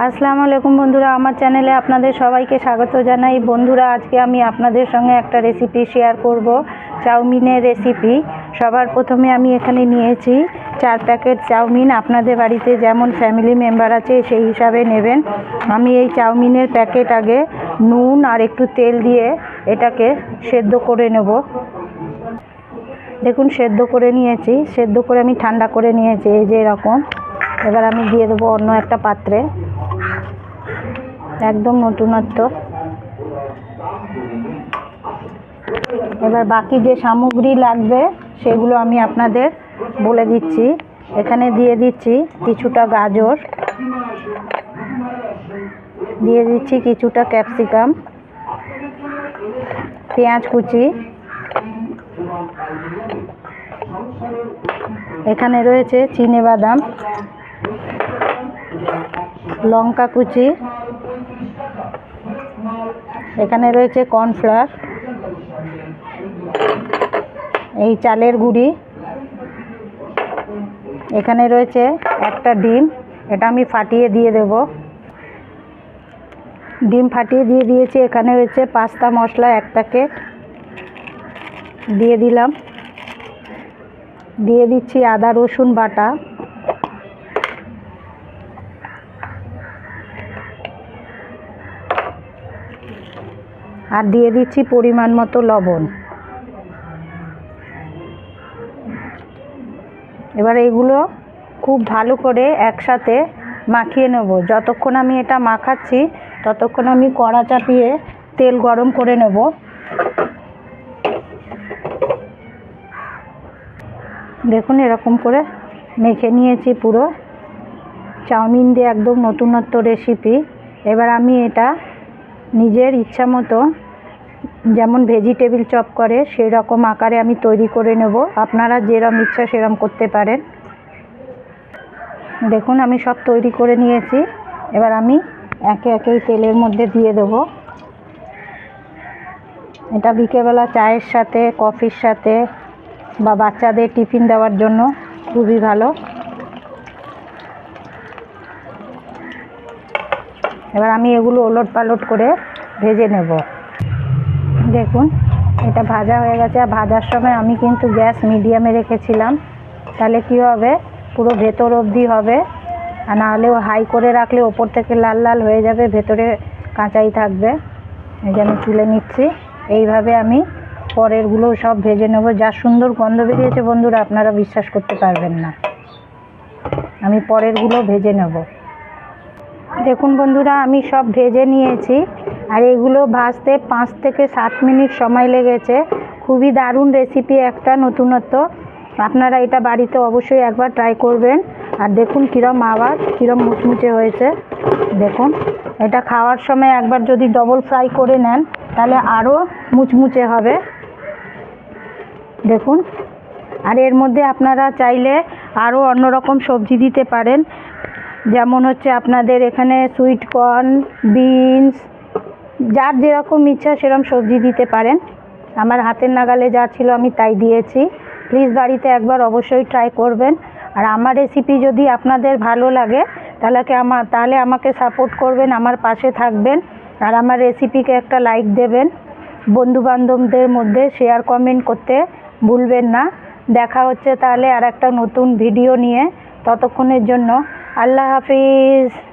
আসসালামু আলাইকুম বন্ধুরা, আমার চ্যানেলে আপনাদের সবাইকে স্বাগত জানাই। বন্ধুরা, আজকে আমি আপনাদের সঙ্গে একটা রেসিপি শেয়ার করব, চাউমিনের রেসিপি সবার প্রথমে আমি এখানে নিয়েছি চার প্যাকেট চাউমিন। আপনাদের বাড়িতে যেমন ফ্যামিলি মেম্বার আছে, সেই হিসাবে নেবেন। আমি এই চাউমিনের প্যাকেট আগে নুন আর একটু তেল দিয়ে এটাকে সেদ্ধ করে নেব। দেখুন, সেদ্ধ করে নিয়েছি। সেদ্ধ করে আমি ঠান্ডা করে নিয়েছি, এই যে এরকম। এবার আমি দিয়ে দেবো অন্য একটা পাত্রে। একদম নতুনত্ব। এবার বাকি যে সামগ্রী লাগবে, সেগুলো আমি আপনাদের বলে দিচ্ছি। এখানে দিয়ে দিচ্ছি কিছুটা গাজর। দিয়ে দিচ্ছি কিছুটা ক্যাপসিকাম। পেঁয়াজ কুচি। এখানে রয়েছে চিনে বাদাম। লঙ্কা কুচি। এখানে রয়েছে কর্নফ্লাওয়ার, এই চালের গুঁড়ি, এখানে রয়েছে একটা ডিম, এটা আমি ফাটিয়ে দিয়ে দেব। ডিম ফাটিয়ে দিয়ে দিয়েছি, এখানে রয়েছে পাস্তা মশলা এক প্যাকেট, দিয়ে দিলাম। দিয়ে দিচ্ছি আদা রসুন বাটা। আর দিয়ে দিচ্ছি পরিমাণ মতো লবণ। এবার এগুলো খুব ভালো করে একসাথে মাখিয়ে নেব। যতক্ষণ আমি এটা মাখাচ্ছি, ততক্ষণ আমি কড়া চাপিয়ে তেল গরম করে নেব। দেখুন এরকম করে মেখে নিয়েছি পুরো। চাউমিন দিয়ে একদম নতুনত্ব রেসিপি এবার আমি এটা নিজের ইচ্ছা মতো যেমন ভেজিটেবিল চপ করে সেই রকম আকারে আমি তৈরি করে নেব। আপনারা যেরম ইচ্ছা সেরম করতে পারেন। দেখুন, আমি সব তৈরি করে নিয়েছি। এবার আমি একে একে এই তেলের মধ্যে দিয়ে দেবো। এটা বিকেলবেলা চায়ের সাথে, কফির সাথে বা বাচ্চাদের টিফিন দেওয়ার জন্য খুবই ভালো। এবার আমি এগুলো ওলট পালট করে ভেজে নেব। দেখুন, এটা ভাজা হয়ে গেছে। আর ভাজার সময় আমি কিন্তু গ্যাস মিডিয়ামে রেখেছিলাম। তাহলে কি হবে? পুরো ভেতর অবধি হবে। আর নাহলেও হাই করে রাখলে ওপর থেকে লাল লাল হয়ে যাবে, ভেতরে কাঁচাই থাকবে। এই যে আমি তুলে নিচ্ছি। এইভাবে আমি পরেরগুলো সব ভেজে নেব। যা সুন্দর গন্ধ বেরিয়েছে বন্ধুরা, আপনারা বিশ্বাস করতে পারবেন না। আমি পরেরগুলো ভেজে নেব। দেখুন বন্ধুরা, আমি সব ভেজে নিয়েছি আর এগুলো ভাজতে পাঁচ থেকে সাত মিনিট সময় লেগেছে। খুবই দারুণ রেসিপি একটা নতুনত্ব। আপনারা এটা বাড়িতে অবশ্যই একবার ট্রাই করবেন। আর দেখুন কীরম আওয়াজ, কীরম মুচমুচে হয়েছে। দেখুন, এটা খাওয়ার সময় একবার যদি ডবল ফ্রাই করে নেন, তাহলে আরও মুচমুচে হবে। দেখুন, আর এর মধ্যে আপনারা চাইলে আরও অন্য রকম সবজি দিতে পারেন। যেমন হচ্ছে আপনাদের এখানে সুইট কর্ন বিনস যার যেরকম ইচ্ছা সেরকম সবজি দিতে পারেন। আমার হাতের নাগালে যা ছিল আমি তাই দিয়েছি। প্লিজ বাড়িতে একবার অবশ্যই ট্রাই করবেন। আর আমার রেসিপি যদি আপনাদের ভালো লাগে, তাহলে আমার তাহলে আমাকে সাপোর্ট করবেন, আমার পাশে থাকবেন। আর আমার রেসিপিকে একটা লাইক দেবেন। বন্ধুবান্ধবদের মধ্যে শেয়ার কমেন্ট করতে ভুলবেন না। দেখা হচ্ছে তাহলে আর একটা নতুন ভিডিও নিয়ে। ততক্ষণের জন্য আল্লাহ হাফিজ।